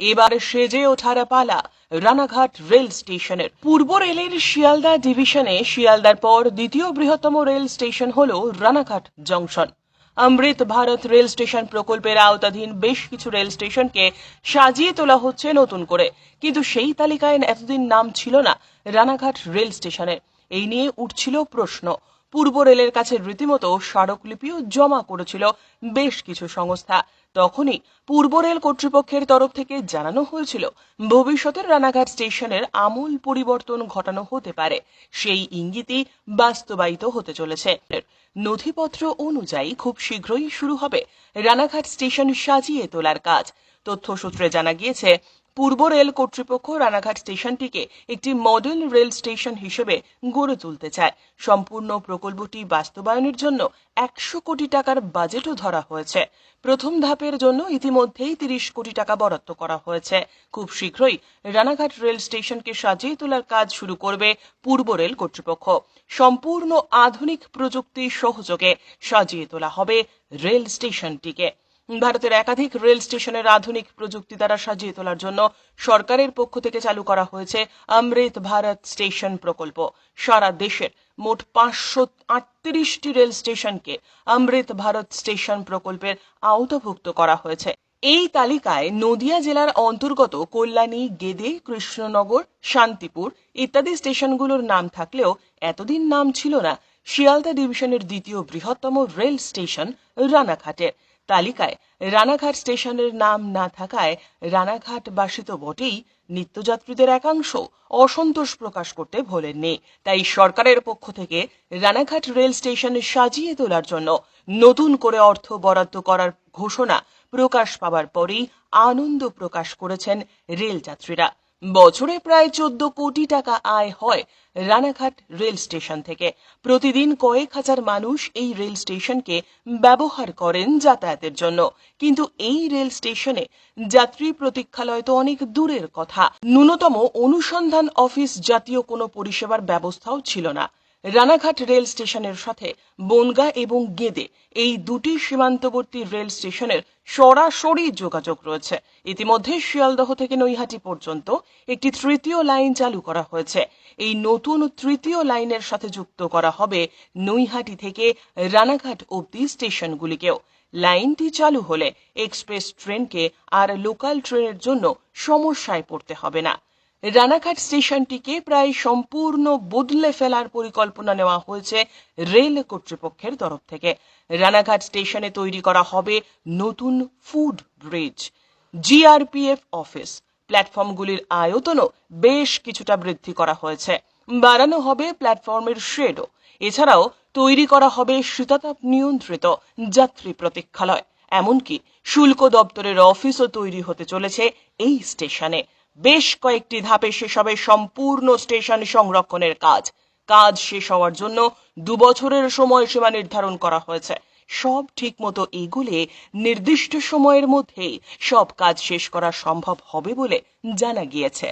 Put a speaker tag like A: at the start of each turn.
A: এবার সেজে ওঠার পালা রানাঘাট রেল স্টেশনের। পূর্ব রেলের শিয়ালদা ডিভিশনে শিয়ালদার পর দ্বিতীয় বৃহত্তম রেল স্টেশন হল Ranaghat junction. Amrit Bharat rail station প্রকল্পের আওতাধীন বেশ কিছু রেল স্টেশনকে সাজিয়ে তোলা হচ্ছে নতুন করে। কিন্তু সেই তালিকায় এতদিন নাম ছিল না রানাঘাট রেল স্টেশনের। এই নিয়ে উঠছিল প্রশ্ন। পূর্ব রেলের কাছে রীতিমতো স্মারকলিপিও জমা করেছিল বেশ কিছু সংস্থা। তখনই পূর্ব রেল কর্তৃপক্ষের তরফ থেকে জানানো হয়েছিল, ভবিষ্যতের রানাঘাট স্টেশনের আমূল পরিবর্তন ঘটানো হতে পারে। সেই ইঙ্গিতই বাস্তবায়িত হতে চলেছে। নথিপত্র অনুযায়ী খুব শীঘ্রই শুরু হবে রানাঘাট স্টেশন সাজিয়ে তোলার কাজ। তথ্য সূত্রে জানা গিয়েছে পূর্ব রেল কর্তৃপক্ষ রানাঘাট স্টেশনটিকে একটি মডেল রেল স্টেশন হিসেবে গড়ে তুলতে চায়। সম্পূর্ণ প্রকল্পটি বাস্তবায়নের জন্য একশো কোটি টাকার বাজেটও ধরা হয়েছে। প্রথম ধাপের জন্য ইতিমধ্যেই তিরিশ কোটি টাকা বরাদ্দ করা হয়েছে। খুব শীঘ্রই রানাঘাট রেল স্টেশনকে সাজিয়ে তোলার কাজ শুরু করবে পূর্ব রেল কর্তৃপক্ষ। সম্পূর্ণ আধুনিক প্রযুক্তি সহযোগে সাজিয়ে তোলা হবে রেল স্টেশনটিকে। ভারতের একাধিক রেল স্টেশনের আধুনিক প্রযুক্তি দ্বারা সাজিয়ে তোলার জন্য সরকারের পক্ষ থেকে চালু করা হয়েছে অমৃত ভারত স্টেশন প্রকল্প। সারা দেশের মোট পাঁচশো আটত্রিশটি রেল স্টেশনকে অমৃত ভারত স্টেশন প্রকল্পের আওতাভুক্ত করা হয়েছে। এই তালিকায় নদিয়া জেলার অন্তর্গত কল্যাণী, গেদে, কৃষ্ণনগর, শান্তিপুর ইত্যাদি স্টেশনগুলোর নাম থাকলেও এতদিন নাম ছিল না। শিয়ালদা ডিভিশনের দ্বিতীয় বৃহত্তম রেল স্টেশন রানাঘাটের। তালিকায় রানাঘাট স্টেশনের নাম না থাকায় রানাঘাট বাসিত বটেই নিত্যযাত্রীদের একাংশ অসন্তোষ প্রকাশ করতে ভোলেননি। তাই সরকারের পক্ষ থেকে রানাঘাট রেল স্টেশন সাজিয়ে তোলার জন্য নতুন করে অর্থ বরাদ্দ করার ঘোষণা প্রকাশ পাওয়ার পরেই আনন্দ প্রকাশ করেছেন রেল যাত্রীরা। বছরে প্রায় চোদ্দ কোটি টাকা আয় হয় রানাঘাট রেল স্টেশন থেকে। প্রতিদিন কয়েক হাজার মানুষ এই রেল স্টেশনকে ব্যবহার করেন যাতায়াতের জন্য। কিন্তু এই রেল স্টেশনে যাত্রী প্রতীক্ষালয় তো অনেক দূরের কথা। ন্যূনতম অনুসন্ধান অফিস জাতীয় কোনো পরিষেবার ব্যবস্থাও ছিল না। রানাঘাট রেল স্টেশনের সাথে বনগা এবং গেদে এই দুটি সীমান্তবর্তী রেল স্টেশনের সরাসরি যোগাযোগ রয়েছে। ইতিমধ্যে শিয়ালদহ থেকে নৈহাটি পর্যন্ত একটি তৃতীয় লাইন চালু করা হয়েছে। এই নতুন তৃতীয় লাইনের সাথে যুক্ত করা হবে নৈহাটি থেকে রানাঘাট অব্দি স্টেশনগুলিকেও। লাইনটি চালু হলে এক্সপ্রেস ট্রেনকে আর লোকাল ট্রেনের জন্য সমস্যায় পড়তে হবে না। রানাঘাট স্টেশনটিকে প্রায় সম্পূর্ণ বদলে ফেলার পরিকল্পনা নেওয়া হয়েছে রেল কর্তৃপক্ষের তরফ থেকে। রানাঘাট স্টেশনে তৈরি করা হবে নতুন ফুড ব্রিজ। GRPF office. প্ল্যাটফর্মগুলির আয়তনও বেশ কিছুটা বৃদ্ধি করা হয়েছে। বাড়ানো হবে প্ল্যাটফর্মের শেডও। এছাড়াও তৈরি করা হবে শীতাতাপ নিয়ন্ত্রিত যাত্রী প্রতীক্ষালয়। এমনকি শুল্ক দপ্তরের অফিসও তৈরি হতে চলেছে এই স্টেশনে। বেশ কয়েকটি ধাপে শেষ হবে সম্পূর্ণ স্টেশন সংরক্ষণের কাজ। কাজ শেষ হওয়ার জন্য দুবছরের সময়সীমা নির্ধারণ করা হয়েছে। সব ঠিক মতো এগুলে নির্দিষ্ট সময়ের মধ্যেই সব কাজ শেষ করা সম্ভব হবে বলে জানা গিয়েছে।